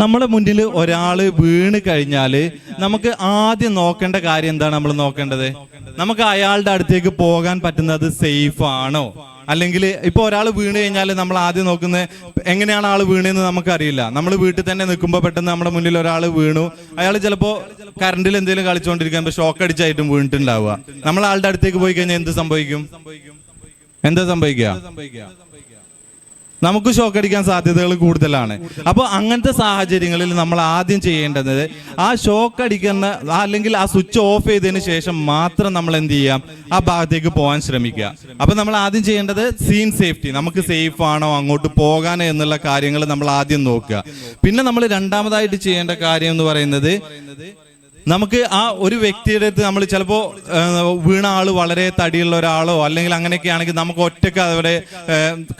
നമ്മുടെ മുന്നിൽ ഒരാൾ വീണ് കഴിഞ്ഞാൽ നമുക്ക് ആദ്യം നോക്കേണ്ട കാര്യം എന്താണ് നമ്മൾ നോക്കേണ്ടത്? നമുക്ക് അയാളുടെ അടുത്തേക്ക് പോകാൻ പറ്റുന്നത് സേഫ് ആണോ? അല്ലെങ്കിൽ ഇപ്പൊ ഒരാൾ വീണ് കഴിഞ്ഞാൽ നമ്മൾ ആദ്യം നോക്കുന്നത് എങ്ങനെയാണ് ആൾ വീണെന്ന് നമുക്കറിയില്ല. നമ്മൾ വീട്ടിൽ തന്നെ നിൽക്കുമ്പോൾ പെട്ടെന്ന് നമ്മുടെ മുന്നിൽ ഒരാൾ വീണു. അയാൾ ചിലപ്പോൾ കറണ്ടിൽ എന്തെങ്കിലും കളിച്ചുകൊണ്ടിരിക്കുമ്പോൾ ഷോക്ക് അടിച്ചായിട്ടും വീണിട്ടുണ്ടാവുക. നമ്മൾ ആളുടെ അടുത്തേക്ക് പോയി കഴിഞ്ഞാൽ എന്ത് സംഭവിക്കും? എന്താ സംഭവിക്കുക? നമുക്ക് ഷോക്ക് അടിക്കാൻ സാധ്യതകൾ കൂടുതലാണ്. അപ്പോൾ അങ്ങനത്തെ സാഹചര്യങ്ങളിൽ നമ്മൾ ആദ്യം ചെയ്യേണ്ടത് ആ ഷോക്ക് അടിക്കുന്ന അല്ലെങ്കിൽ ആ സ്വിച്ച് ഓഫ് ചെയ്തതിന് ശേഷം മാത്രം നമ്മൾ എന്ത് ചെയ്യാം ആ ഭാഗത്തേക്ക് പോകാൻ ശ്രമിക്കുക. അപ്പൊ നമ്മൾ ആദ്യം ചെയ്യേണ്ടത് സീൻ സേഫ്റ്റി നമുക്ക് സേഫ് ആണോ അങ്ങോട്ട് പോകാനോ എന്നുള്ള കാര്യങ്ങൾ നമ്മൾ ആദ്യം നോക്കുക. പിന്നെ നമ്മൾ രണ്ടാമതായിട്ട് ചെയ്യേണ്ട കാര്യം എന്ന് പറയുന്നത് നമുക്ക് ആ ഒരു വ്യക്തിയുടെ അടുത്ത് നമ്മൾ ചിലപ്പോൾ വീണ ആൾ വളരെ തടിയുള്ള ഒരാളോ അല്ലെങ്കിൽ അങ്ങനെയൊക്കെ ആണെങ്കിൽ നമുക്ക് ഒറ്റയ്ക്ക് അവിടെ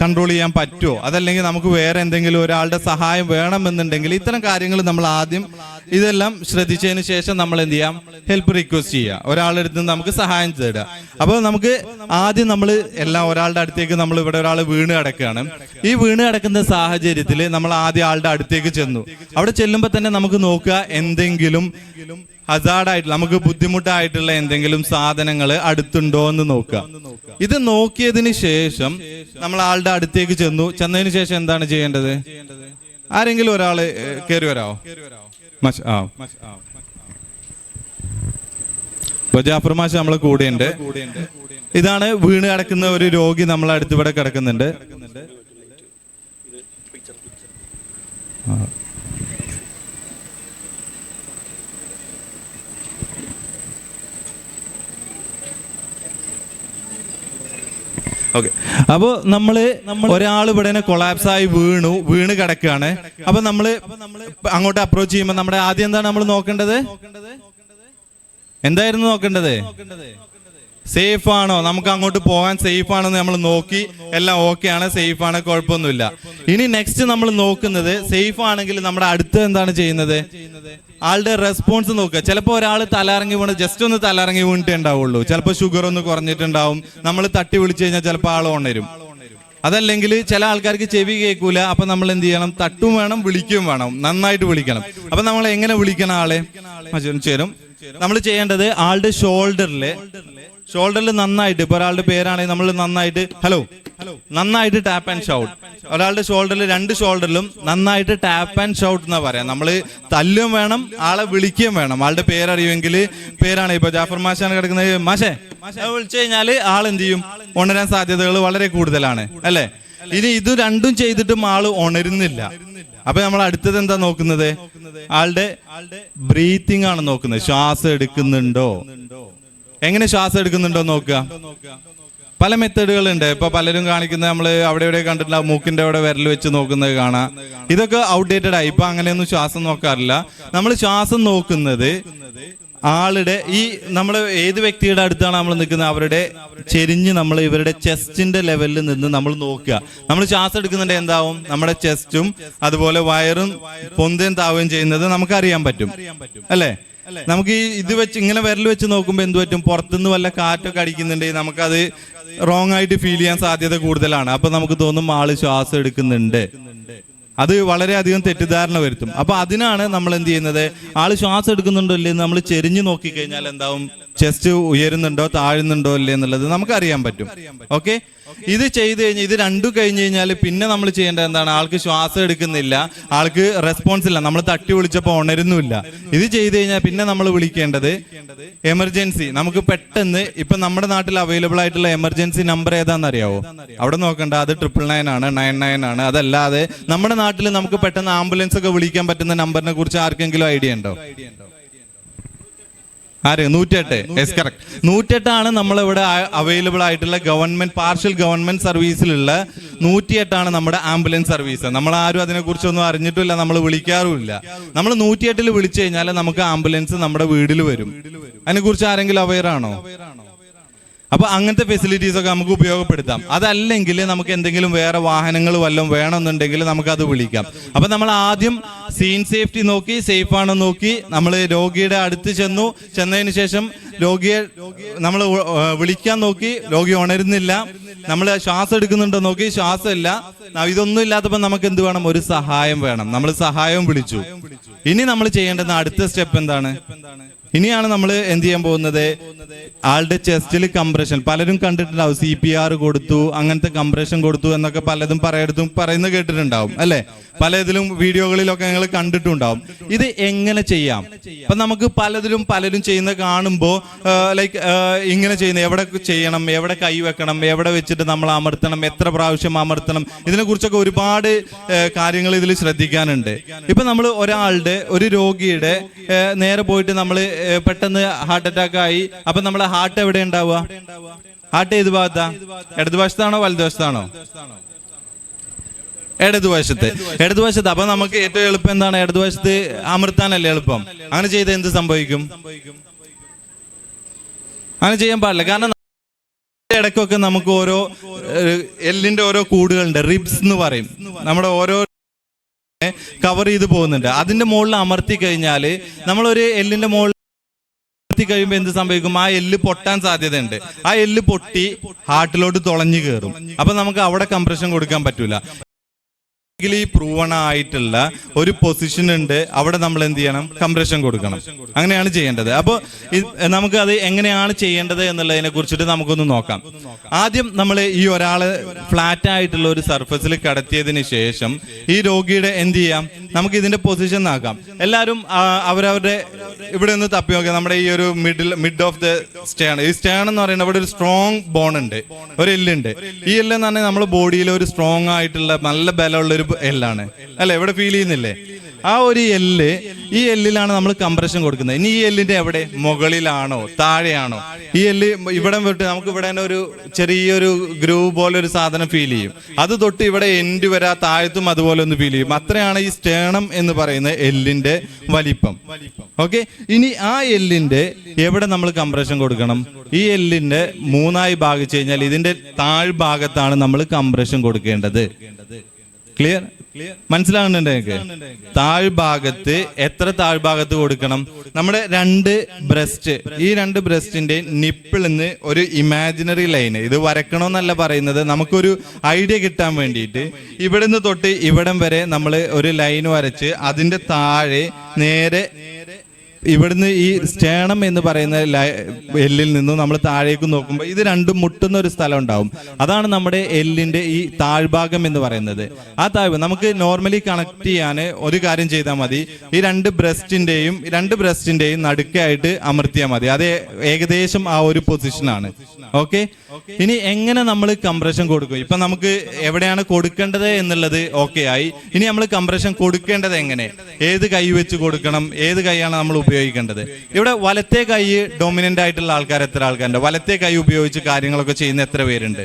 കൺട്രോൾ ചെയ്യാൻ പറ്റുമോ അതല്ലെങ്കിൽ നമുക്ക് വേറെ എന്തെങ്കിലും ഒരാളുടെ സഹായം വേണമെന്നുണ്ടെങ്കിൽ ഇത്തരം കാര്യങ്ങൾ നമ്മൾ ആദ്യം ഇതെല്ലാം ശ്രദ്ധിച്ചതിന് ശേഷം നമ്മൾ എന്ത് ചെയ്യാം? ഹെൽപ്പ് റിക്വസ്റ്റ് ചെയ്യുക. ഒരാളുടെ അടുത്ത് നമുക്ക് സഹായം തേടുക. അപ്പോൾ നമുക്ക് ആദ്യം നമ്മൾ എല്ലാം ഒരാളുടെ അടുത്തേക്ക് നമ്മൾ ഇവിടെ ഒരാൾ വീണ് കിടക്കുകയാണ്. ഈ വീണ് കിടക്കുന്ന സാഹചര്യത്തിൽ നമ്മൾ ആദ്യം ആളുടെ അടുത്തേക്ക് ചെന്നു. അവിടെ ചെല്ലുമ്പോൾ തന്നെ നമുക്ക് നോക്കുക എന്തെങ്കിലും ഹസാർഡായിട്ടുള്ള നമുക്ക് ബുദ്ധിമുട്ടായിട്ടുള്ള എന്തെങ്കിലും സാധനങ്ങൾ അടുത്തുണ്ടോ എന്ന് നോക്കുക. ഇത് നോക്കിയതിന് ശേഷം നമ്മൾ ആളുടെ അടുത്തേക്ക് ചെന്നു. ചെന്നതിന് ശേഷം എന്താണ് ചെയ്യേണ്ടത്? ആരെങ്കിലും ഒരാൾ കയറി വരാവോ? ആ. ജാഫർ മാഷ് നമ്മളെ കൂടെയുണ്ട്. ഇതാണ് വീണ് കിടക്കുന്ന ഒരു രോഗി നമ്മളെ അടുത്ത് ഇവിടെ കിടക്കുന്നുണ്ട്. ആ. ഓക്കെ അപ്പോൾ നമ്മൾ ഒരാൾ ഇവിടെ കൊളാപ്സ് ആയി വീണു വീണ് കിടക്കുകയാണ്. അപ്പൊ നമ്മൾ അങ്ങോട്ട് അപ്രോച്ച് ചെയ്യുമ്പോൾ നമ്മുടെ ആദ്യം എന്താണ് നമ്മൾ നോക്കേണ്ടത്? എന്തായിരുന്നു നോക്കേണ്ടത്? സേഫ് ആണോ നമുക്ക് അങ്ങോട്ട് പോകാൻ സേഫ് ആണെന്ന് നമ്മൾ നോക്കി എല്ലാം ഓക്കെ ആണ് സേഫ് ആണ് കുഴപ്പമൊന്നുമില്ല. ഇനി നെക്സ്റ്റ് നമ്മൾ നോക്കുന്നത് സേഫ് ആണെങ്കിൽ നമ്മുടെ അടുത്ത് എന്താണ് ചെയ്യുന്നത്? ആളുടെ റെസ്പോൺസ് നോക്കുക. ചിലപ്പോൾ ഒരാൾ തലറങ്ങി വീണ് ജസ്റ്റ് ഒന്ന് തലറങ്ങി വീണിട്ടേ ഉണ്ടാവുള്ളൂ. ചിലപ്പോൾ ഷുഗർ ഒന്ന് കുറഞ്ഞിട്ടുണ്ടാവും. നമ്മൾ തട്ടി വിളിച്ചു കഴിഞ്ഞാൽ ചിലപ്പോൾ ആൾ ഉണരും അതല്ലെങ്കിൽ ചില ആൾക്കാർക്ക് ചെവി കേൾക്കൂല അപ്പൊ നമ്മൾ എന്ത് ചെയ്യണം? തട്ടും വേണം വിളിക്കും വേണം. നന്നായിട്ട് വിളിക്കണം. അപ്പൊ നമ്മൾ എങ്ങനെ വിളിക്കണം ആളെ? ചേരും. നമ്മൾ ചെയ്യേണ്ടത് ആളുടെ ഷോൾഡറിൽ ഷോൾഡറിൽ നന്നായിട്ട് ഇപ്പൊ ഒരാളുടെ പേരാണെങ്കിൽ നമ്മൾ നന്നായിട്ട് ഹലോ നന്നായിട്ട് ടാപ്പ് ആൻഡ് ഷൗട്ട് ഒരാളുടെ ഷോൾഡറിൽ രണ്ട് ഷോൾഡറിലും നന്നായിട്ട് ടാപ്പ് ആൻഡ് ഷൗട്ട് എന്നാ പറയാം. നമ്മൾ തല്ലും വേണം ആളെ വിളിക്കുകയും വേണം. ആളുടെ പേരറിയുമെങ്കിൽ പേരാണ് ഇപ്പൊ ജാഫർ മാഷാണ് കിടക്കുന്നത്. മാഷേ വിളിച്ചു കഴിഞ്ഞാൽ ആൾ എന്ത് ചെയ്യും? ഉണരാൻ സാധ്യതകൾ വളരെ കൂടുതലാണ് അല്ലേ? ഇനി ഇത് രണ്ടും ചെയ്തിട്ടും ആൾ ഉണരുന്നില്ല. അപ്പൊ നമ്മൾ അടുത്തത് എന്താ നോക്കുന്നത്? ആളുടെ ബ്രീത്തിങ് ആണ് നോക്കുന്നത്. ശ്വാസം എടുക്കുന്നുണ്ടോ? എങ്ങനെ ശ്വാസം എടുക്കുന്നുണ്ടോ നോക്കുക. പല മെത്തേഡുകൾ ഉണ്ട് ഇപ്പൊ പലരും കാണിക്കുന്ന നമ്മൾ അവിടെ ഇവിടെ കണ്ടിട്ടുള്ള മൂക്കിന്റെ അവിടെ വിരൽ വെച്ച് നോക്കുന്നത് കാണാം. ഇതൊക്കെ ഔട്ട്ഡേറ്റഡ് ആയി. ഇപ്പൊ അങ്ങനെയൊന്നും ശ്വാസം നോക്കാറില്ല. നമ്മൾ ശ്വാസം നോക്കുന്നത് ആളുടെ ഈ നമ്മൾ ഏത് വ്യക്തിയുടെ അടുത്താണ് നമ്മൾ നിൽക്കുന്നത്? അവരുടെ ചെരിഞ്ഞ് നമ്മൾ ഇവരുടെ ചെസ്റ്റിന്റെ ലെവലിൽ നിന്ന് നമ്മൾ നോക്കുക. നമ്മൾ ശ്വാസം എടുക്കുന്നുണ്ട് എന്താവും? നമ്മുടെ ചെസ്റ്റും അതുപോലെ വയറും പൊന്തയും താവുകയും ചെയ്യുന്നത് നമുക്കറിയാൻ പറ്റും. അല്ലേ? നമുക്ക് ഈ ഇത് വെച്ച് ഇങ്ങനെ വിരൽ വെച്ച് നോക്കുമ്പോൾ എന്ത് പറ്റും? പുറത്തുനിന്ന് വല്ല കാറ്റൊക്കെ അടിക്കുന്നുണ്ടെങ്കിൽ നമുക്കത് റോങ് ആയിട്ട് ഫീൽ ചെയ്യാൻ സാധ്യത കൂടുതലാണ്. അപ്പൊ നമുക്ക് തോന്നും ആൾ ശ്വാസം എടുക്കുന്നുണ്ട്. അത് വളരെയധികം തെറ്റിദ്ധാരണ വരുത്തും. അപ്പൊ അതിനാണ് നമ്മൾ എന്ത് ചെയ്യുന്നത്? ആൾ ശ്വാസം എടുക്കുന്നുണ്ടോ ഇല്ലേ നമ്മൾ ചെരിഞ്ഞു നോക്കിക്കഴിഞ്ഞാൽ എന്താവും? ചെസ്റ്റ് ഉയരുന്നുണ്ടോ? താഴുന്നുണ്ടോ ഇല്ലേ എന്നുള്ളത് നമുക്ക് അറിയാൻ പറ്റും. ഓക്കെ ഇത് ചെയ്ത് കഴിഞ്ഞ് ഇത് രണ്ടും കഴിഞ്ഞ് കഴിഞ്ഞാൽ പിന്നെ നമ്മൾ ചെയ്യേണ്ടത് എന്താണ്? ആൾക്ക് ശ്വാസം എടുക്കുന്നില്ല. ആൾക്ക് റെസ്പോൺസ് ഇല്ല. നമ്മൾ തട്ടി വിളിച്ചപ്പോൾ ഉണരുന്നുമില്ല. ഇത് ചെയ്ത് കഴിഞ്ഞാൽ പിന്നെ നമ്മൾ വിളിക്കേണ്ടത് എമർജൻസി നമുക്ക് പെട്ടെന്ന് ഇപ്പൊ നമ്മുടെ നാട്ടിൽ അവൈലബിൾ ആയിട്ടുള്ള എമർജൻസി നമ്പർ ഏതാണെന്ന് അറിയാവോ അവിടെ നോക്കണ്ട. അത് ട്രിപ്പിൾ നയൻ ആണ് നയൻ നയൻ ആണ്. അതല്ലാതെ നമ്മുടെ നാട്ടിൽ നമുക്ക് പെട്ടെന്ന് ആംബുലൻസ് ഒക്കെ വിളിക്കാൻ പറ്റുന്ന നമ്പറിനെ കുറിച്ച് ആർക്കെങ്കിലും ഐഡിയ ഉണ്ടോ? ആര്? നൂറ്റെട്ട് എസ് കറക്റ്റ് നൂറ്റെട്ടാണ് നമ്മളിവിടെ അവൈലബിൾ ആയിട്ടുള്ള ഗവൺമെന്റ് പാർഷ്യൽ ഗവൺമെന്റ് സർവീസിലുള്ള നൂറ്റിയെട്ടാണ് നമ്മുടെ ആംബുലൻസ് സർവീസ് നമ്മൾ ആരും അതിനെക്കുറിച്ചൊന്നും അറിഞ്ഞിട്ടില്ല നമ്മൾ വിളിക്കാറുമില്ല. നമ്മൾ നൂറ്റിയെട്ടിൽ വിളിച്ചു കഴിഞ്ഞാൽ നമുക്ക് ആംബുലൻസ് നമ്മുടെ വീട്ടിൽ വരും. അതിനെക്കുറിച്ച് ആരെങ്കിലും അവയർ ആണോ അപ്പൊ അങ്ങനത്തെ ഫെസിലിറ്റീസ് ഒക്കെ നമുക്ക് ഉപയോഗപ്പെടുത്താം. അതല്ലെങ്കിൽ നമുക്ക് എന്തെങ്കിലും വേറെ വാഹനങ്ങൾ വല്ലതും വേണമെന്നുണ്ടെങ്കിൽ നമുക്ക് അത് വിളിക്കാം. അപ്പൊ നമ്മൾ ആദ്യം സീൻ സേഫ്റ്റി നോക്കി സേഫ് ആണോ നോക്കി നമ്മൾ രോഗിയുടെ അടുത്ത് ചെന്നു. ചെന്നതിന് ശേഷം രോഗിയെ നമ്മൾ വിളിക്കാൻ നോക്കി. രോഗി ഉണരുന്നില്ല. നമ്മൾ ശ്വാസം എടുക്കുന്നുണ്ടോ നോക്കി. ശ്വാസം ഇല്ല ഇതൊന്നും ഇല്ലാത്തപ്പോൾ നമുക്ക് എന്ത് വേണം? ഒരു സഹായം വേണം. നമ്മൾ സഹായം വിളിച്ചു. ഇനി നമ്മൾ ചെയ്യേണ്ടുന്ന അടുത്ത സ്റ്റെപ്പ് എന്താണ്? ഇനിയാണ് നമ്മൾ എന്ത് ചെയ്യാൻ പോകുന്നത്? ആളുടെ ചെസ്റ്റിൽ കംപ്രഷൻ പലരും കണ്ടിട്ടുണ്ടാവും സി പി ആർ കൊടുത്തു അങ്ങനത്തെ കംപ്രഷൻ കൊടുത്തു എന്നൊക്കെ പലതും പറയടുത്തും പറയുന്ന കേട്ടിട്ടുണ്ടാവും അല്ലെ? പല ഇതിലും വീഡിയോകളിലൊക്കെ ഞങ്ങൾ കണ്ടിട്ടുണ്ടാവും. ഇത് എങ്ങനെ ചെയ്യാം? അപ്പൊ നമുക്ക് പലതിലും പലരും ചെയ്യുന്ന കാണുമ്പോൾ ലൈക്ക് ഇങ്ങനെ ചെയ്യുന്ന എവിടെ ചെയ്യണം? എവിടെ കൈ വെക്കണം? എവിടെ വെച്ചിട്ട് നമ്മൾ അമർത്തണം? എത്ര പ്രാവശ്യം അമർത്തണം? ഇതിനെ കുറിച്ചൊക്കെ ഒരുപാട് കാര്യങ്ങൾ ഇതിൽ ശ്രദ്ധിക്കാനുണ്ട്. ഇപ്പൊ നമ്മൾ ഒരാളുടെ ഒരു രോഗിയുടെ നേരെ പോയിട്ട് നമ്മൾ പെട്ടെന്ന് ഹാർട്ട് അറ്റാക്ക് ആയി. അപ്പൊ നമ്മളെ ഹാർട്ട് എവിടെ ഉണ്ടാവുക? ഹാർട്ട് ഏത് ഭാഗത്താ? ഇടതുവശത്താണോ വലതുവശത്താണോ? ഇടതുവശത്ത്. ഇടതുവശത്ത്. അപ്പൊ നമുക്ക് ഏറ്റവും എളുപ്പം എന്താണ്? ഇടതുവശത്ത് അമൃത്താനല്ലേ എളുപ്പം. അങ്ങനെ ചെയ്ത് എന്ത് സംഭവിക്കും? അങ്ങനെ ചെയ്യാൻ പാടില്ല. കാരണം ഇടയ്ക്കൊക്കെ നമുക്ക് ഓരോ എല്ലിന്റെ ഓരോ കൂടുകളുണ്ട്. റിബ്സ് എന്ന് പറയും. നമ്മുടെ ഓരോ കവർ ചെയ്ത് പോകുന്നുണ്ട്. അതിന്റെ മുകളിൽ അമർത്തി കഴിഞ്ഞാൽ നമ്മളൊരു എല്ലിന്റെ മുകളിൽ കഴിയുമ്പോൾ എന്ത് സംഭവിക്കും? ആ എല്ല് പൊട്ടാൻ സാധ്യതയുണ്ട്. ആ എല്ല് പൊട്ടി ഹാർട്ടിലോട്ട് തുളഞ്ഞു കയറും അപ്പൊ നമുക്ക് അവിടെ കംപ്രഷൻ കൊടുക്കാൻ പറ്റൂല. ഈ പ്രൂവൺ ആയിട്ടുള്ള ഒരു പൊസിഷൻ ഉണ്ട്. അവിടെ നമ്മൾ എന്ത് ചെയ്യണം? കംപ്രഷൻ കൊടുക്കണം. അങ്ങനെയാണ് ചെയ്യേണ്ടത്. അപ്പോൾ നമുക്ക് അത് എങ്ങനെയാണ് ചെയ്യേണ്ടത് എന്നുള്ളതിനെ കുറിച്ചിട്ട് നമുക്കൊന്ന് നോക്കാം. ആദ്യം നമ്മൾ ഈ ഒരാൾ ഫ്ലാറ്റ് ആയിട്ടുള്ള ഒരു സർഫസിൽ കടത്തിയതിന് ശേഷം ഈ രോഗിയുടെ എന്ത് ചെയ്യാം? നമുക്ക് ഇതിന്റെ പൊസിഷൻ ആക്കാം. എല്ലാവരും അവരവരുടെ ഇവിടെ നിന്ന് തപ്പി നോക്കാം. നമ്മുടെ ഈ ഒരു middle mid of the stern ഈ സ്റ്റേൺ എന്ന് പറയുന്നത് അവിടെ ഒരു സ്ട്രോങ് ബോൺ ഉണ്ട്. ഒരു എല്ലുണ്ട് ഈ എല്ലെന്ന് പറഞ്ഞാൽ നമ്മുടെ ബോഡിയിൽ ഒരു സ്ട്രോങ് ആയിട്ടുള്ള നല്ല ബലമുള്ള ഒരു എല്ലാണ്. അല്ലെ? എവിടെ ഫീൽ ചെയ്യുന്നില്ലേ? ആ ഒരു എല്ല് ഈ എല്ലിലാണ് നമ്മൾ കംപ്രഷൻ കൊടുക്കുന്നത്. ഇനി ഈ എല്ലിന്റെ എവിടെ? മുകളിലാണോ? താഴെയാണോ? ഈ എല്ല് ഇവിടെ വിട്ട് നമുക്ക് ഇവിടെ തന്നെ ഒരു ചെറിയൊരു ഗ്രൂവ് പോലെ ഒരു സാധനം ഫീൽ ചെയ്യും. അത് തൊട്ട് ഇവിടെ എൻഡ് വരെ താഴത്തും അതുപോലെ ഒന്ന് ഫീൽ ചെയ്യും. അത്രയാണ് ഈ സ്റ്റേണം എന്ന് പറയുന്ന എല്ലിന്റെ വലിപ്പം. ഓക്കെ ഇനി ആ എല്ലിന്റെ എവിടെ നമ്മൾ കംപ്രഷൻ കൊടുക്കണം? ഈ എല്ലിന്റെ മൂന്നായി ഭാഗിച്ചു കഴിഞ്ഞാൽ ഇതിന്റെ താഴ്ഭാഗത്താണ് നമ്മൾ കംപ്രഷൻ കൊടുക്കേണ്ടത്. ക്ലിയർ മനസ്സിലാകുന്നുണ്ട് നിങ്ങൾക്ക്? താഴ്ഭാഗത്ത് എത്ര താഴ്ഭാഗത്ത് കൊടുക്കണം? നമ്മുടെ രണ്ട് ബ്രസ്റ്റ് ഈ രണ്ട് ബ്രസ്റ്റിന്റെ നിപ്പിൾ നിന്ന് ഒരു ഇമാജിനറി ലൈന് ഇത് വരക്കണമെന്നല്ല പറയുന്നത്. നമുക്കൊരു ഐഡിയ കിട്ടാൻ വേണ്ടിയിട്ട്. ഇവിടുന്ന് തൊട്ട് ഇവിടം വരെ നമ്മൾ ഒരു ലൈൻ വരച്ച് അതിന്റെ താഴെ നേരെ ഇവിടുന്ന് ഈ സ്റ്റേണം എന്ന് പറയുന്ന എല്ലിൽ നിന്നും നമ്മൾ താഴേക്ക് നോക്കുമ്പോൾ ഇത് രണ്ടും മുട്ടുന്ന ഒരു സ്ഥലം ഉണ്ടാവും. അതാണ് നമ്മുടെ എല്ലിന്റെ ഈ താഴ്ഭാഗം എന്ന് പറയുന്നത്. ആ താഴ്ഭാഗം നമുക്ക് നോർമലി കണക്ട് ചെയ്യാൻ ഒരു കാര്യം ചെയ്താൽ മതി. ഈ രണ്ട് ബ്രസ്റ്റിന്റെയും രണ്ട് ബ്രസ്റ്റിന്റെയും നടുക്കായിട്ട് അമർത്തിയാൽ മതി. അത് ഏകദേശം ആ ഒരു പൊസിഷനാണ് ഓക്കെ ഇനി എങ്ങനെ നമ്മൾ കംപ്രഷൻ കൊടുക്കും? ഇപ്പൊ നമുക്ക് എവിടെയാണ് കൊടുക്കേണ്ടത് എന്നുള്ളത് ഓക്കെ ആയി. ഇനി നമ്മൾ കംപ്രഷൻ കൊടുക്കേണ്ടത് എങ്ങനെ? ഏത് കൈ വെച്ച് കൊടുക്കണം? ഏത് കൈയാണ് നമ്മൾ ഉപയോഗിക്കേണ്ടത്. ഇവിടെ വലത്തെ കൈ ഡൊമിനന്റ് ആയിട്ടുള്ള ആൾക്കാർ എത്ര ആൾക്കാരുണ്ട്? വലത്തെ കൈ ഉപയോഗിച്ച് കാര്യങ്ങളൊക്കെ ചെയ്യുന്ന എത്ര പേരുണ്ട്?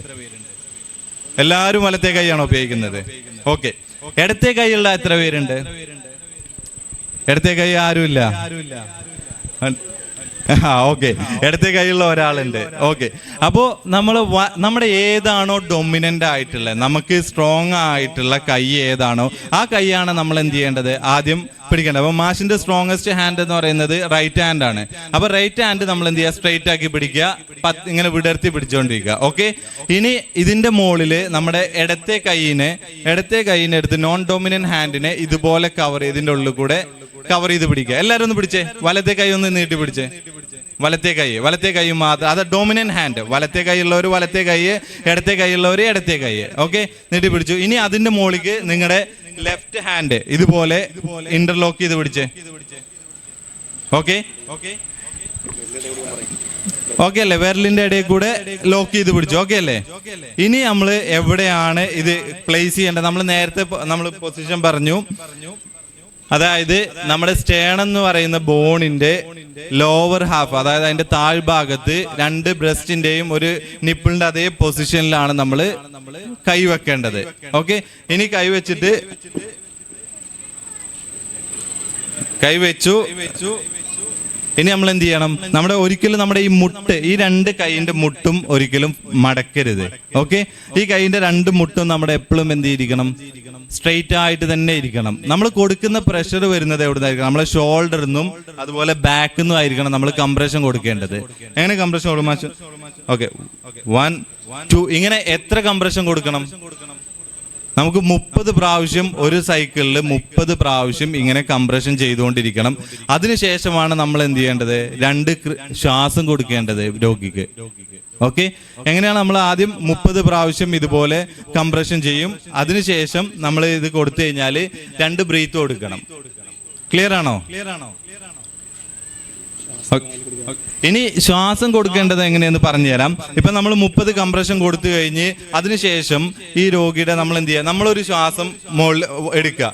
എല്ലാവരും വലത്തെ കൈയാണോ ഉപയോഗിക്കുന്നത്? ഓക്കെ ഇടത്തെ കൈയുള്ള എത്ര പേരുണ്ട്? ഇടത്തെ കൈ ആരുമില്ല? ആ ഓക്കെ ഇടത്തെ കൈയുള്ള ഒരാളുണ്ട്. ഓക്കെ അപ്പോൾ നമ്മൾ നമ്മുടെ ഏതാണോ ഡൊമിനന്റ് ആയിട്ടുള്ളത് നമുക്ക് സ്ട്രോങ് ആയിട്ടുള്ള കൈ ഏതാണോ ആ കൈയാണ് നമ്മൾ എന്ത് ചെയ്യേണ്ടത്? ആദ്യം പിടിക്കേണ്ടത് അപ്പോൾ മാഷിന്റെ സ്ട്രോങ്സ്റ്റ് ഹാൻഡ് എന്ന് പറയുന്നത് റൈറ്റ് ഹാൻഡ് ആണ്. അപ്പോൾ റൈറ്റ് ഹാൻഡ് നമ്മൾ എന്ത് ചെയ്യുക? സ്ട്രെയിറ്റ് ആക്കി പിടിക്കുക. പത്ത് ഇങ്ങനെ വിടർത്തി പിടിച്ചുകൊണ്ടിരിക്കുക ഓക്കെ ഇനി ഇതിന്റെ മുകളിൽ നമ്മുടെ ഇടത്തെ കൈയിനെ ഇടത്തെ കൈയിനെ എടുത്ത് നോൺ ഡോമിനൻ ഹാൻഡിനെ ഇതുപോലെ കവർ ഇതിന്റെ ഉള്ളിൽ കൂടെ കവർ ചെയ്ത് പിടിക്കുക. എല്ലാവരും ഒന്ന് പിടിച്ചേ. വലത്തെ കൈ ഒന്ന് നീട്ടി പിടിച്ചേ. വലത്തെ കൈ വലത്തെ കൈ മാത്രം. അത് ഡോമിനന്റ് ഹാൻഡ് വലത്തെ കൈയുള്ളവർ വലത്തെ കൈ ഇടത്തെ കൈയുള്ളവർ ഇടത്തെ കൈ. ഓക്കെ നീട്ടി പിടിച്ചു. ഇനി അതിന്റെ മുകളിലേക്ക് നിങ്ങളുടെ ലെഫ്റ്റ് ഹാൻഡ് ഇതുപോലെ ഇന്റർലോക്ക് ചെയ്ത് പിടിച്ചേ. ഓക്കെ ഓക്കെ അല്ലേ? വിരലിന്റെ ഇടയിൽ കൂടെ ലോക്ക് ചെയ്ത് പിടിച്ചു. ഓക്കെ അല്ലേ? ഇനി നമ്മൾ എവിടെയാണ് ഇത് പ്ലേസ് ചെയ്യേണ്ടത്? നമ്മൾ നേരത്തെ നമ്മൾ പൊസിഷൻ പറഞ്ഞു. അതായത് നമ്മുടെ സ്റ്റേൺ എന്ന് പറയുന്ന ബോണിന്റെ ലോവർ ഹാഫ് അതായത് അതിന്റെ താഴ്ഭാഗത്ത് രണ്ട് ബ്രസ്റ്റിന്റെയും ഒരു നിപ്പിളിന്റെ അതേ പൊസിഷനിലാണ് നമ്മൾ കൈവെക്കേണ്ടത് ഓക്കെ ഇനി കൈവച്ചിട്ട് കൈവച്ചു ഇനി നമ്മൾ എന്ത് ചെയ്യണം? നമ്മുടെ ഒരിക്കലും നമ്മുടെ ഈ മുട്ട് ഈ രണ്ട് കൈയിന്റെ മുട്ടും ഒരിക്കലും മടക്കരുത്. ഓക്കെ ഈ കൈയിന്റെ രണ്ട് മുട്ടും നമ്മുടെ എപ്പോഴും എന്ത് ചെയ്തിരിക്കണം? സ്ട്രെയിറ്റ് ആയിട്ട് തന്നെ ഇരിക്കണം. നമ്മൾ കൊടുക്കുന്ന പ്രഷർ വരുന്നത് എവിടെ എവിടുന്നായിരിക്കണം? നമ്മളെ ഷോൾഡറിൽ നിന്നും അതുപോലെ ബാക്കിൽ നിന്നും ആയിരിക്കണം നമ്മൾ കംപ്രഷൻ കൊടുക്കേണ്ടത്. എങ്ങനെ കംപ്രഷൻ ഓക്കെ വൺ ടു ഇങ്ങനെ എത്ര കംപ്രഷൻ കൊടുക്കണം? നമുക്ക് മുപ്പത് പ്രാവശ്യം ഒരു സൈക്കിളിൽ മുപ്പത് പ്രാവശ്യം ഇങ്ങനെ കംപ്രഷൻ ചെയ്തുകൊണ്ടിരിക്കണം. അതിനുശേഷമാണ് നമ്മൾ എന്ത് ചെയ്യേണ്ടത്? രണ്ട് ശ്വാസം കൊടുക്കേണ്ടത് രോഗിക്ക്. ഓക്കെ എങ്ങനെയാണ് നമ്മൾ ആദ്യം മുപ്പത് പ്രാവശ്യം ഇതുപോലെ കംപ്രഷൻ ചെയ്യും? അതിനുശേഷം നമ്മൾ ഇത് കൊടുത്തു കഴിഞ്ഞാൽ രണ്ട് ബ്രീത്ത് കൊടുക്കണം. ക്ലിയർ ആണോ? ക്ലിയർ ആണോ ക്ലിയർ ആണോ? ഇനി ശ്വാസം കൊടുക്കേണ്ടത് എങ്ങനെയെന്ന് പറഞ്ഞുതരാം. ഇപ്പൊ നമ്മൾ മുപ്പത് കംപ്രഷൻ കൊടുത്തു കഴിഞ്ഞ് അതിനുശേഷം ഈ രോഗിയുടെ നമ്മൾ എന്ത് ചെയ്യുക? നമ്മളൊരു ശ്വാസം മുകളിൽ എടുക്കുക.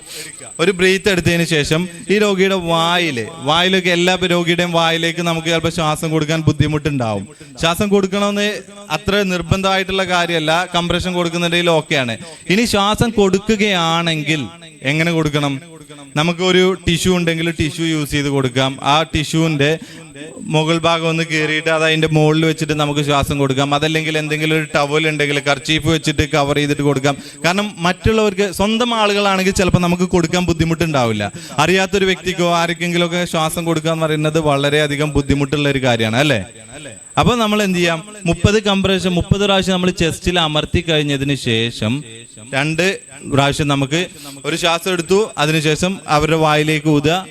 ഒരു ബ്രീത്ത് എടുത്തതിന് ശേഷം ഈ രോഗിയുടെ വായിൽ വായിലൊക്കെ എല്ലാ രോഗിയുടെയും വായിലേക്ക് നമുക്ക് ചിലപ്പോൾ ശ്വാസം കൊടുക്കാൻ ബുദ്ധിമുട്ടുണ്ടാവും. ശ്വാസം കൊടുക്കണമെന്ന് അത്ര നിർബന്ധമായിട്ടുള്ള കാര്യമല്ല. കംപ്രഷൻ കൊടുക്കുന്നുണ്ടെങ്കിൽ ഓക്കെയാണ്. ഇനി ശ്വാസം കൊടുക്കുകയാണെങ്കിൽ എങ്ങനെ കൊടുക്കണം? നമുക്ക് ഒരു ടിഷ്യൂ ഉണ്ടെങ്കിൽ ടിഷ്യൂ യൂസ് ചെയ്ത് കൊടുക്കാം. ആ ടിഷ്യൂവിന്റെ മുകൾ ഭാഗം ഒന്ന് കയറിയിട്ട് അത് അതിന്റെ മുകളിൽ വെച്ചിട്ട് നമുക്ക് ശ്വാസം കൊടുക്കാം. അതല്ലെങ്കിൽ എന്തെങ്കിലും ഒരു ടവൽ ഉണ്ടെങ്കിൽ കർച്ചീഫ് വെച്ചിട്ട് കവർ ചെയ്തിട്ട് കൊടുക്കാം. കാരണം മറ്റുള്ളവർക്ക് സ്വന്തം ആളുകളാണെങ്കിൽ ചിലപ്പോൾ നമുക്ക് കൊടുക്കാൻ ബുദ്ധിമുട്ടുണ്ടാവില്ല. അറിയാത്തൊരു വ്യക്തിക്കോ ആർക്കെങ്കിലും ഒക്കെ ശ്വാസം കൊടുക്കുക എന്ന് പറയുന്നത് വളരെയധികം ബുദ്ധിമുട്ടുള്ള ഒരു കാര്യമാണ് അല്ലേ? അപ്പൊ നമ്മൾ എന്ത് ചെയ്യാം? മുപ്പത് കംപ്രഷൻ മുപ്പത് പ്രാവശ്യം നമ്മൾ ചെസ്റ്റിൽ അമർത്തി കഴിഞ്ഞതിന് ശേഷം രണ്ട് പ്രാവശ്യം നമുക്ക് ഒരു ശ്വാസം എടുത്തു അതിനുശേഷം അവരുടെ വായിലേക്ക് ഊതുക.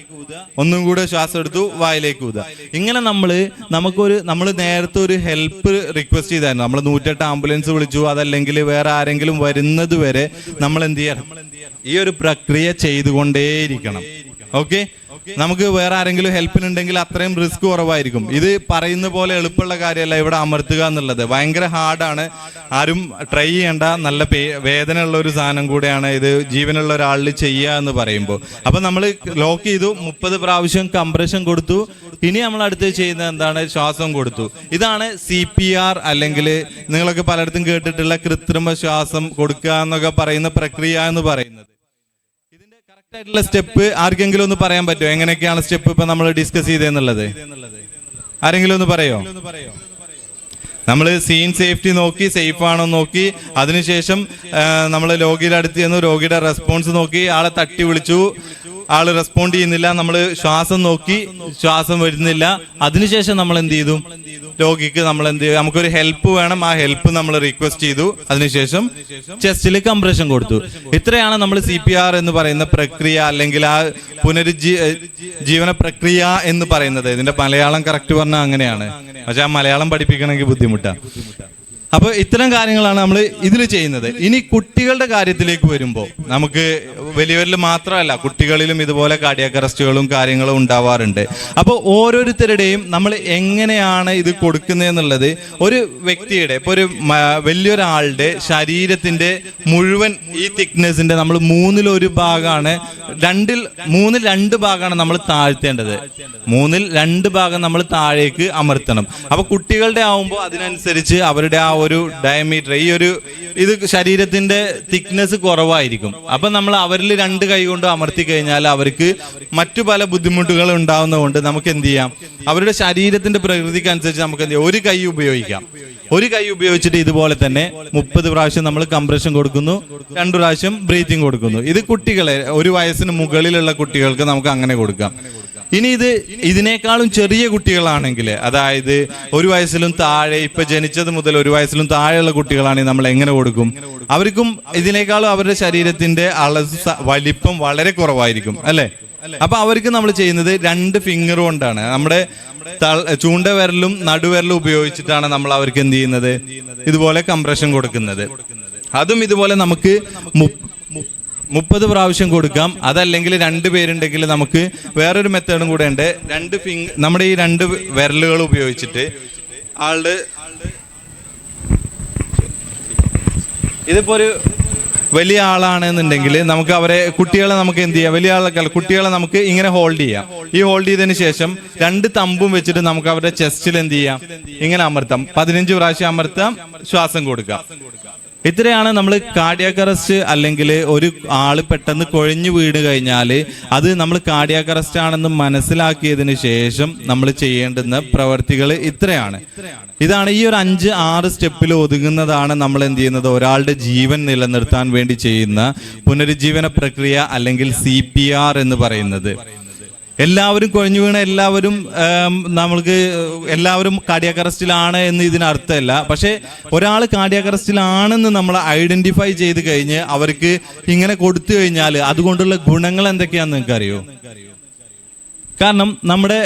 ഒന്നും കൂടെ ശ്വാസം എടുത്തു വായിലേക്ക് ഊതുക. ഇങ്ങനെ നമ്മൾ നമുക്കൊരു നമ്മൾ നേരത്തെ ഒരു ഹെൽപ്പ് റിക്വസ്റ്റ് ചെയ്തായിരുന്നു. നമ്മൾ നൂറ്റെട്ട് ആംബുലൻസ് വിളിച്ചു. അതല്ലെങ്കിൽ വേറെ ആരെങ്കിലും വരുന്നത് വരെ നമ്മൾ എന്ത് ചെയ്യണം? ഈ ഒരു പ്രക്രിയ ചെയ്തുകൊണ്ടേയിരിക്കണം. ഓക്കെ? നമുക്ക് വേറെ ആരെങ്കിലും ഹെൽപ്പിനുണ്ടെങ്കിൽ അത്രയും റിസ്ക് കുറവായിരിക്കും. ഇത് പറയുന്ന പോലെ എളുപ്പമുള്ള കാര്യമല്ല ഇവിടെ അമർത്തുക എന്നുള്ളത്. ഭയങ്കര ഹാർഡാണ് ആരും ട്രൈ ചെയ്യേണ്ട നല്ല വേദനയുള്ള ഒരു സാധനം കൂടെയാണ് ഇത് ജീവനുള്ള ഒരാളിൽ ചെയ്യുക എന്ന് പറയുമ്പോൾ. അപ്പൊ നമ്മൾ ലോക്ക് ചെയ്തു മുപ്പത് പ്രാവശ്യം കംപ്രഷൻ കൊടുത്തു. ഇനി നമ്മൾ അടുത്ത് ചെയ്യുന്നത് എന്താണ്? ശ്വാസം കൊടുത്തു. ഇതാണ് സി പി ആർ അല്ലെങ്കിൽ നിങ്ങളൊക്കെ പലയിടത്തും കേട്ടിട്ടുള്ള കൃത്രിമ ശ്വാസം കൊടുക്കുക എന്നൊക്കെ പറയുന്ന പ്രക്രിയ എന്ന് പറയുന്നത്. ആയിട്ടുള്ള സ്റ്റെപ്പ് ആർക്കെങ്കിലും ഒന്ന് പറയാൻ പറ്റുമോ? എങ്ങനെയൊക്കെയാണ് സ്റ്റെപ്പ് ഇപ്പൊ നമ്മൾ ഡിസ്കസ് ചെയ്തെന്നുള്ളത് ആരെങ്കിലും ഒന്ന് പറയോ? നമ്മൾ സീൻ സേഫ്റ്റി നോക്കി സേഫ് ആണോ നോക്കി അതിനുശേഷം നമ്മൾ രോഗിയുടെ അടുത്ത് ചെന്നു രോഗിയുടെ റെസ്പോൺസ് നോക്കി ആളെ തട്ടി വിളിച്ചു. ആൾ റെസ്പോണ്ട് ചെയ്യുന്നില്ല നമ്മൾ ശ്വാസം നോക്കി ശ്വാസം വരുന്നില്ല. അതിനുശേഷം നമ്മൾ എന്ത് ചെയ്തു? രോഗിക്ക് നമ്മൾ എന്ത് ചെയ്യുക നമുക്കൊരു ഹെൽപ്പ് വേണം. ആ ഹെൽപ്പ് നമ്മൾ റിക്വസ്റ്റ് ചെയ്തു. അതിനുശേഷം ചെസ്റ്റിൽ കംപ്രഷൻ കൊടുത്തു. ഇത്രയാണ് നമ്മൾ സി പി ആർ എന്ന് പറയുന്ന പ്രക്രിയ അല്ലെങ്കിൽ ആ പുനരുജ്ജീ ജീവന പ്രക്രിയ എന്ന് പറയുന്നത്. ഇതിന്റെ മലയാളം കറക്റ്റ് പറഞ്ഞാൽ അങ്ങനെയാണ്. പക്ഷെ ആ മലയാളം പഠിപ്പിക്കണമെങ്കിൽ ബുദ്ധിമുട്ടാണ് അപ്പൊ ഇത്തരം കാര്യങ്ങളാണ് നമ്മൾ ഇതിൽ ചെയ്യുന്നത്. ഇനി കുട്ടികളുടെ കാര്യത്തിലേക്ക് വരുമ്പോൾ നമുക്ക് വലിയവരിൽ മാത്രമല്ല കുട്ടികളിലും ഇതുപോലെ കാർഡിയാക് അറസ്റ്റുകളും കാര്യങ്ങളും ഉണ്ടാവാറുണ്ട്. അപ്പോൾ ഓരോരുത്തരുടെയും നമ്മൾ എങ്ങനെയാണ് ഇത് കൊടുക്കുന്നതെന്നുള്ളത് ഒരു വ്യക്തിയുടെ ഇപ്പോൾ ഒരു വലിയൊരാളുടെ ശരീരത്തിന്റെ മുഴുവൻ ഈ തിക്നെസിന്റെ നമ്മൾ മൂന്നിൽ ഒരു ഭാഗമാണ് രണ്ടിൽ മൂന്നിൽ രണ്ട് ഭാഗമാണ് നമ്മൾ താഴ്ത്തേണ്ടത്. മൂന്നിൽ രണ്ട് ഭാഗം നമ്മൾ താഴേക്ക് അമർത്തണം. അപ്പോൾ കുട്ടികളുടെ ആവുമ്പോൾ അതിനനുസരിച്ച് അവരുടെ ആ ഒരു ഡയമീറ്റർ ഈ ഒരു ഇത് ശരീരത്തിന്റെ തിക്നെസ് കുറവായിരിക്കും. അപ്പൊ നമ്മൾ അവരിൽ രണ്ട് കൈ കൊണ്ട് അമർത്തി കഴിഞ്ഞാൽ അവർക്ക് മറ്റു പല ബുദ്ധിമുട്ടുകൾ ഉണ്ടാവുന്നതുകൊണ്ട് നമുക്ക് എന്ത് ചെയ്യാം? അവരുടെ ശരീരത്തിന്റെ പ്രകൃതിക്ക് അനുസരിച്ച് നമുക്ക് എന്ത് ചെയ്യാം? ഒരു കൈ ഉപയോഗിക്കാം. ഒരു കൈ ഉപയോഗിച്ചിട്ട് ഇതുപോലെ തന്നെ മുപ്പത് പ്രാവശ്യം നമ്മൾ കംപ്രഷൻ കൊടുക്കുന്നു രണ്ടു പ്രാവശ്യം ബ്രീത്തിങ് കൊടുക്കുന്നു. ഇത് കുട്ടികളെ ഒരു വയസ്സിന് മുകളിലുള്ള കുട്ടികൾക്ക് നമുക്ക് അങ്ങനെ കൊടുക്കാം. ഇനി ഇത് ഇതിനേക്കാളും ചെറിയ കുട്ടികളാണെങ്കിൽ അതായത് ഒരു വയസ്സിലും താഴെ ഇപ്പൊ ജനിച്ചത് മുതൽ ഒരു വയസ്സിലും താഴെയുള്ള കുട്ടികളാണെങ്കിൽ നമ്മൾ എങ്ങനെ കൊടുക്കും? അവർക്കും ഇതിനേക്കാളും അവരുടെ ശരീരത്തിന്റെ അളവ് വലിപ്പം വളരെ കുറവായിരിക്കും അല്ലെ? അപ്പൊ അവർക്ക് നമ്മൾ ചെയ്യുന്നത് രണ്ട് ഫിംഗർ കൊണ്ടാണ്. നമ്മുടെ ചൂണ്ട വിരലും നടുവിരലും ഉപയോഗിച്ചിട്ടാണ് നമ്മൾ അവർക്ക് എന്ത് ചെയ്യുന്നത്? ഇതുപോലെ കംപ്രഷൻ കൊടുക്കുന്നത്. അതും ഇതുപോലെ നമുക്ക് മുപ്പത് പ്രാവശ്യം കൊടുക്കാം. അതല്ലെങ്കിൽ രണ്ട് പേരുണ്ടെങ്കിൽ നമുക്ക് വേറൊരു മെത്തേഡും കൂടെ ഉണ്ട് രണ്ട് ഫിംഗ് നമ്മുടെ ഈ രണ്ട് വിരലുകൾ ഉപയോഗിച്ചിട്ട് ആളുടെ ഇതിപ്പോ ഒരു വലിയ ആളാണെന്നുണ്ടെങ്കിൽ നമുക്ക് അവരെ കുട്ടികളെ നമുക്ക് എന്ത് ചെയ്യാം? വലിയ അല്ല, കുട്ടികളെ നമുക്ക് ഇങ്ങനെ ഹോൾഡ് ചെയ്യാം. ഈ ഹോൾഡ് ചെയ്തതിന് ശേഷം രണ്ട് തമ്പും വെച്ചിട്ട് നമുക്ക് അവരുടെ ചെസ്റ്റിൽ എന്ത് ചെയ്യാം? ഇങ്ങനെ അമർത്താം. പതിനഞ്ച് പ്രാവശ്യം അമർത്താം ശ്വാസം കൊടുക്കാം. ഇത്രയാണ് നമ്മൾ കാർഡിയാക് അറസ്റ്റ് അല്ലെങ്കിൽ ഒരു ആൾ പെട്ടെന്ന് കൊഴിഞ്ഞു വീണ് കഴിഞ്ഞാൽ അത് നമ്മൾ കാർഡിയാക് അറസ്റ്റ് ആണെന്ന് മനസ്സിലാക്കിയതിന് ശേഷം നമ്മൾ ചെയ്യേണ്ടുന്ന പ്രവർത്തികൾ ഇത്രയാണ്. ഇതാണ് ഈ ഒരു അഞ്ച് ആറ് സ്റ്റെപ്പിൽ ഒതുങ്ങുന്നതാണ് നമ്മൾ എന്ത് ചെയ്യുന്നത്? ഒരാളുടെ ജീവൻ നിലനിർത്താൻ വേണ്ടി ചെയ്യുന്ന പുനരുജ്ജീവന പ്രക്രിയ അല്ലെങ്കിൽ സി എന്ന് പറയുന്നത്. എല്ലാവരും കുഴഞ്ഞു വീണ എല്ലാവരും നമ്മൾക്ക് എല്ലാവരും കാർഡിയാക് അറസ്റ്റിലാണ് എന്ന് ഇതിനർത്ഥമല്ല. പക്ഷേ ഒരാൾ കാർഡിയാക് അറസ്റ്റിലാണെന്ന് നമ്മൾ ഐഡന്റിഫൈ ചെയ്ത് കഴിഞ്ഞ് അവർക്ക് ഇങ്ങനെ കൊടുത്തു കഴിഞ്ഞാൽ അതുകൊണ്ടുള്ള ഗുണങ്ങൾ എന്തൊക്കെയാണെന്ന് നിങ്ങൾക്ക് അറിയോ കാരണം നമ്മുടെ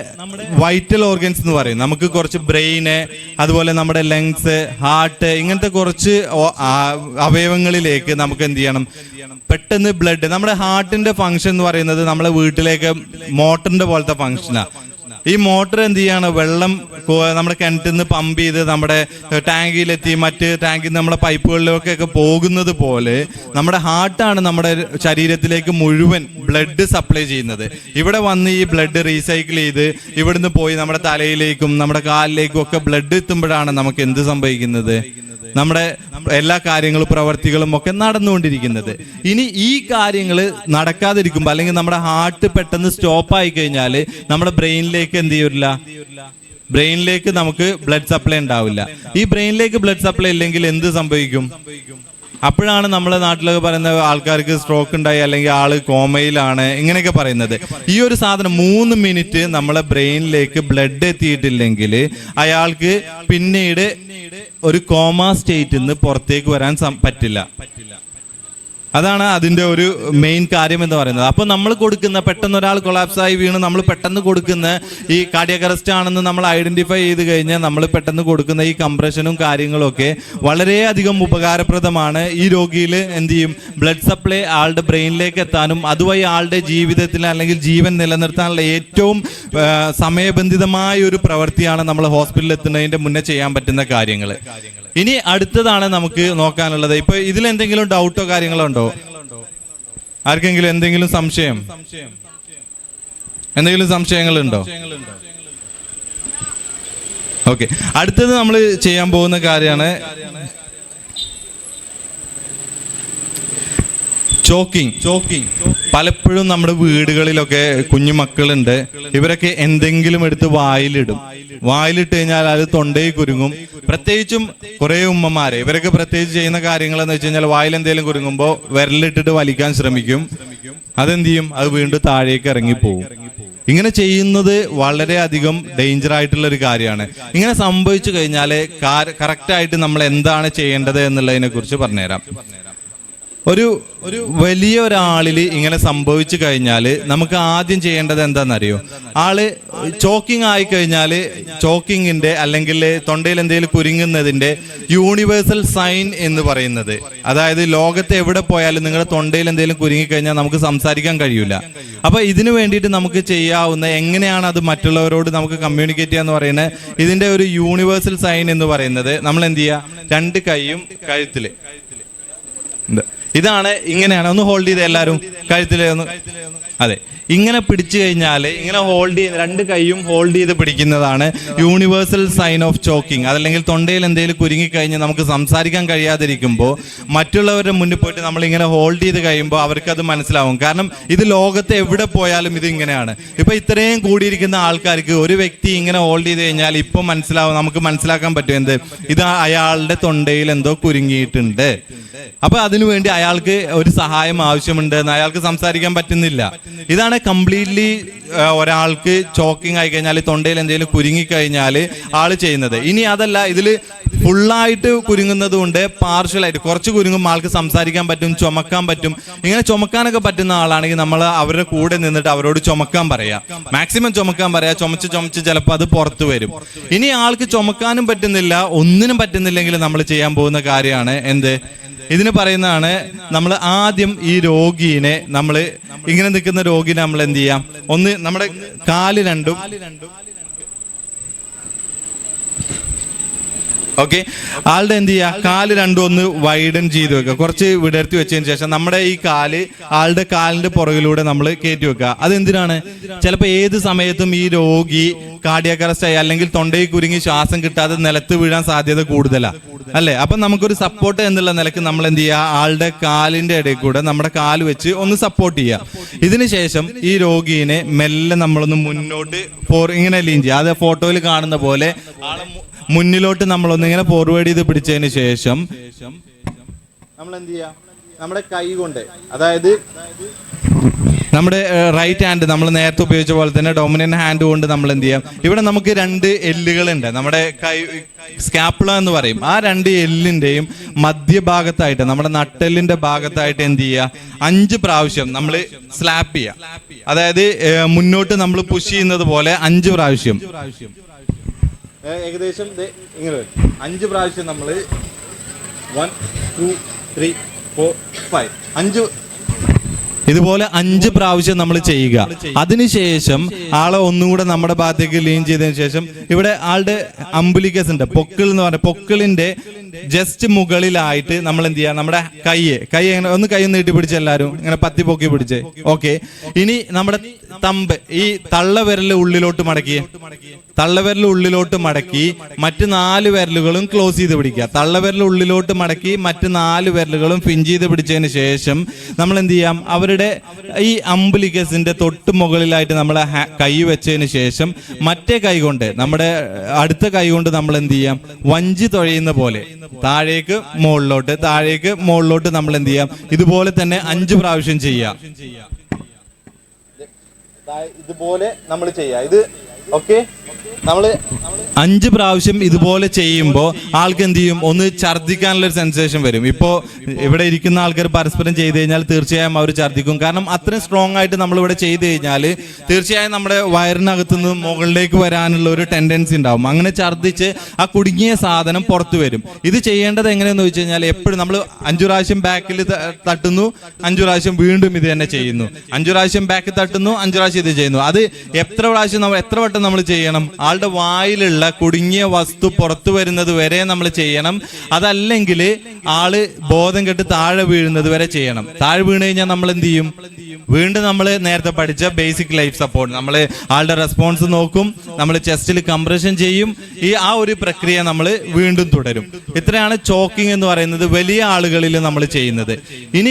വൈറ്റൽ ഓർഗൻസ് എന്ന് പറയും. നമുക്ക് കുറച്ച് ബ്രെയിന് അതുപോലെ നമ്മുടെ ലങ്സ് ഹാർട്ട് ഇങ്ങനത്തെ കുറച്ച് അവയവങ്ങളിലേക്ക് നമുക്ക് എന്ത് ചെയ്യണം? പെട്ടെന്ന് ബ്ലഡ് നമ്മുടെ ഹാർട്ടിന്റെ ഫംഗ്ഷൻ എന്ന് പറയുന്നത് നമ്മളെ വീട്ടിലേക്ക് മോട്ടറിന്റെ പോലത്തെ ഫംഗ്ഷനാ ഈ മോട്ടർ എന്ത് ചെയ്യാണ്? വെള്ളം നമ്മുടെ കിണറ്റിൽ നിന്ന് പമ്പ് ചെയ്ത് നമ്മുടെ ടാങ്കിലെത്തി മറ്റ് ടാങ്കിൽ നമ്മുടെ പൈപ്പുകളിലൊക്കെ പോകുന്നത് പോലെ നമ്മുടെ ഹാർട്ടാണ് നമ്മുടെ ശരീരത്തിലേക്ക് മുഴുവൻ ബ്ലഡ് സപ്ലൈ ചെയ്യുന്നത്. ഇവിടെ വന്ന് ഈ ബ്ലഡ് റീസൈക്കിൾ ചെയ്ത് ഇവിടുന്ന് പോയി നമ്മുടെ തലയിലേക്കും നമ്മുടെ കാലിലേക്കും ഒക്കെ ബ്ലഡ് എത്തുമ്പോഴാണ് നമുക്ക് എന്ത് സംഭവിക്കുന്നത്? നമ്മുടെ എല്ലാ കാര്യങ്ങളും പ്രവർത്തികളും ഒക്കെ നടന്നുകൊണ്ടിരിക്കുന്നത്. ഇനി ഈ കാര്യങ്ങൾ നടക്കാതിരിക്കുമ്പോൾ അല്ലെങ്കിൽ നമ്മുടെ ഹാർട്ട് പെട്ടെന്ന് സ്റ്റോപ്പ് ആയി കഴിഞ്ഞാൽ നമ്മുടെ ബ്രെയിനിലേക്ക് എന്ത് ചെയ്യില്ല ബ്രെയിനിലേക്ക് നമുക്ക് ബ്ലഡ് സപ്ലൈ ഉണ്ടാവില്ല. ഈ ബ്രെയിനിലേക്ക് ബ്ലഡ് സപ്ലൈ ഇല്ലെങ്കിൽ എന്ത് സംഭവിക്കും? അപ്പോഴാണ് നമ്മളെ നാട്ടിലൊക്കെ പറയുന്ന ആൾക്കാർക്ക് സ്ട്രോക്ക് ഉണ്ടായി അല്ലെങ്കിൽ ആൾ കോമയിലാണ് ഇങ്ങനെയൊക്കെ പറയുന്നത്. ഈ ഒരു സാധനം മൂന്ന് മിനിറ്റ് നമ്മളെ ബ്രെയിനിലേക്ക് ബ്ലഡ് എത്തിയിട്ടില്ലെങ്കിൽ അയാൾക്ക് പിന്നീട് ഒരു കോമ സ്റ്റേറ്റിൽ നിന്ന് പുറത്തേക്ക് വരാൻ സം- പറ്റില്ല. അതാണ് അതിന്റെ ഒരു മെയിൻ കാര്യം എന്ന് പറയുന്നത്. അപ്പോൾ നമ്മൾ കൊടുക്കുന്ന പെട്ടെന്ന് ഒരാൾ കൊളാപ്സായി വീണ് നമ്മൾ പെട്ടെന്ന് കൊടുക്കുന്ന ഈ കാർഡിയക് അറസ്റ്റ് ആണെന്ന് നമ്മൾ ഐഡന്റിഫൈ ചെയ്ത് കഴിഞ്ഞാൽ നമ്മൾ പെട്ടെന്ന് കൊടുക്കുന്ന ഈ കംപ്രഷനും കാര്യങ്ങളും ഒക്കെ വളരെയധികം ഉപകാരപ്രദമാണ്. ഈ രോഗിയിൽ എന്ത് ചെയ്യും? ബ്ലഡ് സപ്ലൈ ആളുടെ ബ്രെയിനിലേക്ക് എത്താനും അതുവഴി ആളുടെ ജീവിതത്തിൽ അല്ലെങ്കിൽ ജീവൻ നിലനിർത്താനുള്ള ഏറ്റവും സമയബന്ധിതമായ ഒരു പ്രവൃത്തിയാണ് നമ്മൾ ഹോസ്പിറ്റലിൽ എത്തുന്നതിന്റെ മുന്നേ ചെയ്യാൻ പറ്റുന്ന കാര്യങ്ങൾ ഇനി അടുത്തതാണ് നമുക്ക് നോക്കാനുള്ളത്. ഇപ്പൊ ഇതിൽ എന്തെങ്കിലും ഡൗട്ടോ കാര്യങ്ങളോ ഉണ്ടോ? ആർക്കെങ്കിലും എന്തെങ്കിലും സംശയം? എന്തെങ്കിലും സംശയങ്ങളുണ്ടോ? ഓക്കെ. അടുത്തത് നമ്മൾ ചെയ്യാൻ പോകുന്ന കാര്യമാണ് ചോക്കിംഗ് ചോക്കിംഗ് പലപ്പോഴും നമ്മുടെ വീടുകളിലൊക്കെ കുഞ്ഞു മക്കളുണ്ട് ഇവരൊക്കെ എന്തെങ്കിലും എടുത്ത് വായിലിടും. വായിലിട്ട് കഴിഞ്ഞാൽ അത് തൊണ്ടയിൽ കുരുങ്ങും. പ്രത്യേകിച്ചും കുറെ ഉമ്മമാരെ. ഇവരൊക്കെ പ്രത്യേകിച്ച് ചെയ്യുന്ന കാര്യങ്ങൾ എന്ന് വെച്ച് കഴിഞ്ഞാൽ വായിൽ എന്തെങ്കിലും കുരുങ്ങുമ്പോൾ വിരലിട്ടിട്ട് വലിക്കാൻ ശ്രമിക്കും. അതെന്ത് ചെയ്യും? അത് വീണ്ടും താഴേക്ക് ഇറങ്ങിപ്പോവും. ഇങ്ങനെ ചെയ്യുന്നത് വളരെയധികം ഡേഞ്ചർ ആയിട്ടുള്ള ഒരു കാര്യമാണ്. ഇങ്ങനെ സംഭവിച്ചു കഴിഞ്ഞാൽ കറക്റ്റ് ആയിട്ട് നമ്മൾ എന്താണ് ചെയ്യേണ്ടത് എന്നുള്ളതിനെ കുറിച്ച് പറഞ്ഞുതരാം. ഒരു ഒരു വലിയ ഒരാളിൽ ഇങ്ങനെ സംഭവിച്ചു കഴിഞ്ഞാൽ നമുക്ക് ആദ്യം ചെയ്യേണ്ടത് എന്താണെന്നറിയോ? ആൾ ചോക്കിംഗ് ആയി കഴിഞ്ഞാൽ ചോക്കിങ്ങിന്റെ അല്ലെങ്കിൽ തൊണ്ടയിൽ എന്തെങ്കിലും കുരുങ്ങുന്നതിന്റെ യൂണിവേഴ്സൽ സൈൻ എന്ന് പറയുന്നത്. അതായത് ലോകത്ത് എവിടെ പോയാലും നിങ്ങളുടെ തൊണ്ടയിൽ എന്തെങ്കിലും കുരുങ്ങിക്കഴിഞ്ഞാൽ നമുക്ക് സംസാരിക്കാൻ കഴിയില്ല അപ്പൊ ഇതിനു വേണ്ടിയിട്ട് നമുക്ക് ചെയ്യാവുന്ന എങ്ങനെയാണ് അത് മറ്റുള്ളവരോട് നമുക്ക് കമ്മ്യൂണിക്കേറ്റ് ചെയ്യാന്ന് പറയുന്നത്? ഇതിന്റെ ഒരു യൂണിവേഴ്സൽ സൈൻ എന്ന് പറയുന്നത് നമ്മൾ എന്ത് ചെയ്യുക രണ്ട് കൈയും കഴുത്തിൽ. ഇത്. ഇതാണ് ഇങ്ങനെയാണ്. ഒന്ന് ഹോൾഡ് ചെയ്ത് എല്ലാവരും. കഴുത്തിലെ ഒന്ന്. അതെ. ഇങ്ങനെ പിടിച്ചു കഴിഞ്ഞാൽ ഇങ്ങനെ ഹോൾഡ് ചെയ്ത് രണ്ട് കൈയും ഹോൾഡ് ചെയ്ത് പിടിക്കുന്നതാണ് യൂണിവേഴ്സൽ സൈൻ ഓഫ് ചോക്കിംഗ് അതല്ലെങ്കിൽ തൊണ്ടയിൽ എന്തെങ്കിലും കുരുങ്ങി കഴിഞ്ഞ് നമുക്ക് സംസാരിക്കാൻ കഴിയാതിരിക്കുമ്പോൾ മറ്റുള്ളവരുടെ മുന്നിൽ പോയിട്ട് നമ്മൾ ഇങ്ങനെ ഹോൾഡ് ചെയ്ത് കഴിയുമ്പോൾ അവർക്ക് അത് മനസ്സിലാവും. കാരണം ഇത് ലോകത്ത് എവിടെ പോയാലും ഇത് ഇങ്ങനെയാണ്. ഇപ്പൊ ഇത്രയും കൂടിയിരിക്കുന്ന ആൾക്കാർക്ക് ഒരു വ്യക്തി ഇങ്ങനെ ഹോൾഡ് ചെയ്ത് കഴിഞ്ഞാൽ ഇപ്പം മനസ്സിലാവും നമുക്ക് മനസ്സിലാക്കാൻ പറ്റും എന്ത്? ഇത് അയാളുടെ തൊണ്ടയിൽ എന്തോ കുരുങ്ങിയിട്ടുണ്ട്. അപ്പൊ അതിനുവേണ്ടി അയാൾക്ക് ഒരു സഹായം ആവശ്യമുണ്ട് അയാൾക്ക് സംസാരിക്കാൻ പറ്റുന്നില്ല. ഇതാണ് കംപ്ലീറ്റ്ലി ഒരാൾക്ക് ചോക്കിംഗ് ആയി കഴിഞ്ഞാൽ തൊണ്ടയിൽ എന്തെങ്കിലും കുരുങ്ങി കഴിഞ്ഞാൽ ആൾ ചെയ്യുന്നത്. ഇനി അതല്ല ഇതിൽ ഫുള്ളായിട്ട് കുരുങ്ങുന്നത് കൊണ്ട് പാർഷ്യലായിട്ട് കുറച്ച് കുരുങ്ങും ആൾക്ക് സംസാരിക്കാൻ പറ്റും ചുമക്കാൻ പറ്റും. ഇങ്ങനെ ചുമക്കാനൊക്കെ പറ്റുന്ന ആളാണെങ്കിൽ നമ്മൾ അവരുടെ കൂടെ നിന്നിട്ട് അവരോട് ചുമക്കാൻ പറയാ. മാക്സിമം ചുമക്കാൻ പറയാ. ചുമച്ച് ചുമച്ച് ചിലപ്പോൾ അത് പുറത്തു വരും. ഇനി ആൾക്ക് ചുമക്കാനും പറ്റുന്നില്ല ഒന്നിനും പറ്റുന്നില്ലെങ്കിൽ നമ്മൾ ചെയ്യാൻ പോകുന്ന കാര്യമാണ് എന്ത്? ഇതിന് പറയുന്നതാണ് നമ്മൾ ആദ്യം ഈ രോഗീനെ നമ്മൾ ഇങ്ങനെ നിൽക്കുന്ന രോഗിനെ നമ്മൾ എന്ത് ചെയ്യാം? ഒന്ന് നമ്മുടെ കാൽ രണ്ടും ഓക്കെ? ആളുടെ എന്ത് ചെയ്യുക കാൽ രണ്ടും ഒന്ന് വൈഡൻ ചെയ്ത് വെക്കുക. കുറച്ച് വിടർത്തി വെച്ചതിന് ശേഷം നമ്മുടെ ഈ കാൽ ആളുടെ കാലിന്റെ പുറകിലൂടെ നമ്മൾ കയറ്റി വെക്കുക. അതെന്തിനാണ്? ചിലപ്പോൾ ഏത് സമയത്തും ഈ രോഗി കാർഡിയാക് അല്ലെങ്കിൽ തൊണ്ടയിൽ കുരുങ്ങി ശ്വാസം കിട്ടാതെ നിലത്ത് വീഴാൻ സാധ്യത കൂടുതലാണ് അല്ലേ? അപ്പം നമുക്കൊരു സപ്പോർട്ട് എന്നുള്ള നിലയ്ക്ക് നമ്മൾ എന്ത് ചെയ്യുക ആളുടെ കാലിന്റെ ഇടയിൽ കൂടെ നമ്മുടെ കാൽ വെച്ച് ഒന്ന് സപ്പോർട്ട് ചെയ്യുക ഇതിനുശേഷം ഈ രോഗീനെ മെല്ലെ നമ്മളൊന്ന് മുന്നോട്ട് ഫോർ ഇങ്ങനെ ലീൻ ചെയ്യുക അത് ഫോട്ടോയിൽ കാണുന്ന പോലെ ആളെ മുന്നിലോട്ട് നമ്മൾ ഇങ്ങനെ ഫോർവേഡ് ചെയ്ത് പിടിച്ചതിന് ശേഷം നമ്മൾ എന്ത് ചെയ്യാം നമ്മുടെ കൈ കൊണ്ട്. അതായത് നമ്മുടെ റൈറ്റ് ഹാൻഡ് നമ്മൾ നേരത്തെ ഉപയോഗിച്ച പോലെ തന്നെ ഡൊമിനൻ ഹാൻഡ് കൊണ്ട് നമ്മൾ എന്ത് ചെയ്യാം ഇവിടെ നമുക്ക് രണ്ട് എല്ലുകളുണ്ട്. നമ്മുടെ കൈ സ്കാപ്പിള എന്ന് പറയും. ആ രണ്ട് എല്ലിന്റെയും മധ്യഭാഗത്തായിട്ട് നമ്മുടെ നട്ടെല്ലിന്റെ ഭാഗത്തായിട്ട് എന്ത് ചെയ്യുക അഞ്ച് പ്രാവശ്യം നമ്മൾ സ്ലാപ്പ് ചെയ്യുക അതായത് മുന്നോട്ട് നമ്മൾ പുഷ് ചെയ്യുന്നത് പോലെ അഞ്ച് പ്രാവശ്യം. ഏകദേശം ഇങ്ങനെ അഞ്ച് പ്രാവശ്യം നമ്മൾ one two three four five അഞ്ച് ഇതുപോലെ അഞ്ച് പ്രാവശ്യം നമ്മൾ ചെയ്യുക. അതിനുശേഷം ആളെ ഒന്നുകൂടെ നമ്മുടെ ഭാഗത്തേക്ക് ലീൻ ചെയ്തതിനു ശേഷം ഇവിടെ ആളുടെ അമ്പുലിക്കസ് ഉണ്ട്. പൊക്കിൾ എന്ന് പറഞ്ഞ പൊക്കിളിന്റെ ജസ്റ്റ് മുകളിലായിട്ട് നമ്മൾ എന്ത് ചെയ്യുക നമ്മുടെ കൈയെ. കൈ എങ്ങനെ? ഒന്ന് കൈ നീട്ടി പിടിച്ച് എല്ലാവരും. ഇങ്ങനെ പത്തി പൊക്കി പിടിച്ച്. ഓക്കെ ഇനി നമ്മുടെ തമ്പ്. ഈ തള്ള വിരൽ ഉള്ളിലോട്ട് മടക്കി. തള്ളവിരൽ ഉള്ളിലോട്ട് മടക്കി. മറ്റ് നാല് വിരലുകളും ക്ലോസ് ചെയ്ത് പിടിക്കുക. തള്ളവിരൽ ഉള്ളിലോട്ട് മടക്കി മറ്റ് നാല് വിരലുകളും ഫിൻ ചെയ്ത് പിടിച്ചതിന് ശേഷം നമ്മൾ എന്ത് ചെയ്യാം അവരുടെ ഈ അമ്പുലിക്കസിന്റെ തൊട്ട് മുകളിലായിട്ട് നമ്മൾ കൈ വെച്ചതിന് ശേഷം മറ്റേ കൈ കൊണ്ട് നമ്മുടെ അടുത്ത കൈ കൊണ്ട് നമ്മൾ എന്ത് ചെയ്യാം വഞ്ചി തുഴയുന്ന പോലെ. താഴേക്ക് മുകളിലോട്ട് താഴേക്ക് മുകളിലോട്ട് നമ്മൾ എന്ത് ചെയ്യാം? ഇതുപോലെ തന്നെ അഞ്ച് പ്രാവശ്യം ചെയ്യാം. ഇതുപോലെ നമ്മൾ ചെയ്യാം. ഇത് ഓക്കെ? അഞ്ച് പ്രാവശ്യം ഇതുപോലെ ചെയ്യുമ്പോൾ ആൾക്ക് എന്ത് ചെയ്യും? ഒന്ന് ഛർദ്ദിക്കാനുള്ള ഒരു സെൻസേഷൻ വരും. ഇപ്പോ ഇവിടെ ഇരിക്കുന്ന ആൾക്കാർ പരസ്പരം ചെയ്ത് കഴിഞ്ഞാൽ തീർച്ചയായും അവർ ഛർദ്ദിക്കും. കാരണം അത്രയും സ്ട്രോങ് ആയിട്ട് നമ്മൾ ഇവിടെ ചെയ്ത് കഴിഞ്ഞാൽ തീർച്ചയായും നമ്മുടെ വയറിനകത്ത് നിന്ന് മുകളിലേക്ക് വരാനുള്ള ഒരു ടെൻഡൻസി ഉണ്ടാവും. അങ്ങനെ ഛർദ്ദിച്ച് ആ കുടുങ്ങിയ സാധനം പുറത്തു വരും. ഇത് ചെയ്യേണ്ടത് എങ്ങനെയെന്ന് വെച്ച് കഴിഞ്ഞാൽ എപ്പോഴും നമ്മൾ അഞ്ചു പ്രാവശ്യം ബാക്കിൽ തട്ടുന്നു അഞ്ചു പ്രാവശ്യം വീണ്ടും ഇത് തന്നെ ചെയ്യുന്നു. അഞ്ചു പ്രാവശ്യം ബാക്കിൽ തട്ടുന്നു അഞ്ചു പ്രാവശ്യം ഇത് ചെയ്യുന്നു. അത് എത്ര പ്രാവശ്യം നമ്മൾ എത്ര വട്ടം നമ്മൾ ചെയ്യണം ആളുടെ വായിലുള്ള കുടുങ്ങിയ വസ്തു പുറത്തു വരുന്നത് വരെ നമ്മൾ ചെയ്യണം. അതല്ലെങ്കിൽ ആൾ ബോധം കെട്ട് താഴെ വീഴുന്നത് വരെ ചെയ്യണം. താഴെ വീണ് കഴിഞ്ഞാൽ നമ്മൾ എന്ത് ചെയ്യും? വീണ്ടും നമ്മൾ നേരത്തെ പഠിച്ച ബേസിക് ലൈഫ് സപ്പോർട്ട് നമ്മൾ ആളുടെ റെസ്പോൺസ് നോക്കും. നമ്മൾ ചെസ്റ്റിൽ കംപ്രഷൻ ചെയ്യും. ഈ ആ ഒരു പ്രക്രിയ നമ്മൾ വീണ്ടും തുടരും. ഇത്രയാണ് ചോക്കിംഗ് എന്ന് പറയുന്നത് വലിയ ആളുകളിൽ നമ്മൾ ചെയ്യുന്നത്. ഇനി